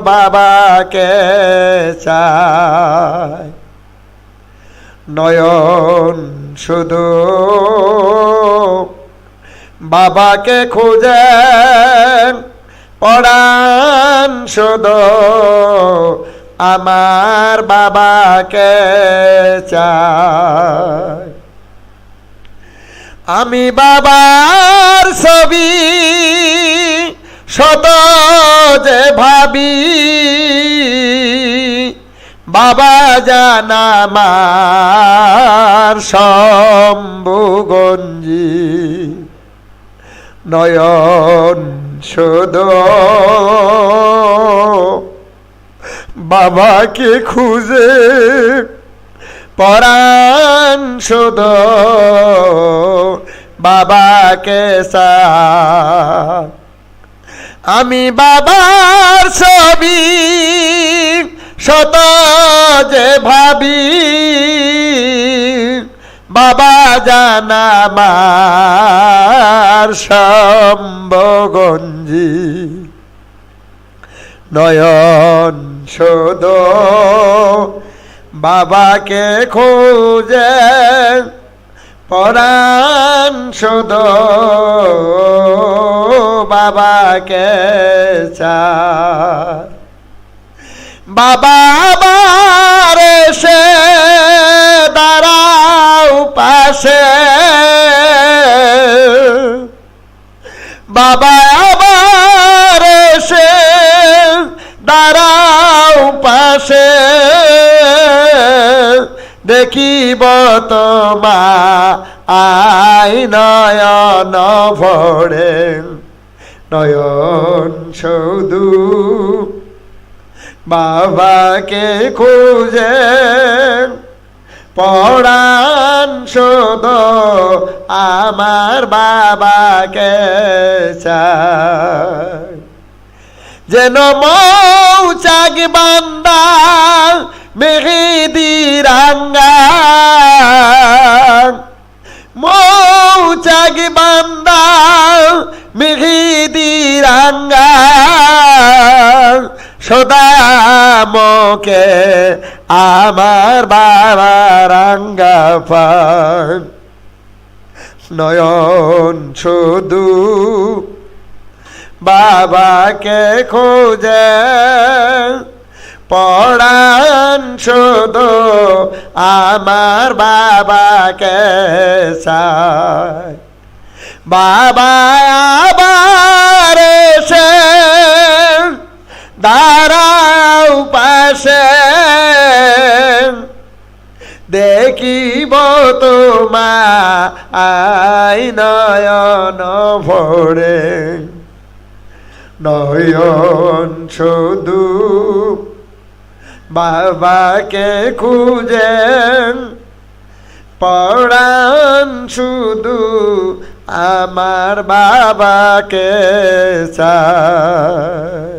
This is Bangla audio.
বাবাকে চায় নয়ন শুধু বাবাকে খুঁজে পড়ান শুধু আমার বাবাকে চায় আমি বাবার ছবি শত বাবা জানামার শম্ভুগঞ্জি। নয়ন শুধু। বাবাকে খুঁজে পরাণ শুধু। বাবাকে সা আমি বাবার ছবি শত যে ভাবি বাবা জানামার সম্ভগঞ্জি নয়ন শোধ বাবাকে খোঁজে পরাণ শোধ বাবাকে চায়। বাবা আবার এসে দাঁড়াও পাশে। বাবা আবার এসে দাঁড়াও পাশে। দেখিব তোমা আই নয়ন ভরে নয়ন সৌদু বাবাকে খুঁজে পড়ান শোধ আমার বাবাকে যেন মৌচাক বান্দা মেহেদি রাঙ্গা মৌচাক বান্দা মেহেদি রাঙ্গা সদামকে আমার বাবা রাঙ্গা পান। নয়ন শুধু বাবাকে খোঁজে, পড়ান শুধু আমার বাবাকে চায়। বাবা আবার এসে দাঁড়াও পাশে। দেখিব তোমা আই নয়ন ভরে। নয়ন শুধু বাবাকে খুঁজে পড়ান শুধু আমার বাবাকে চায়।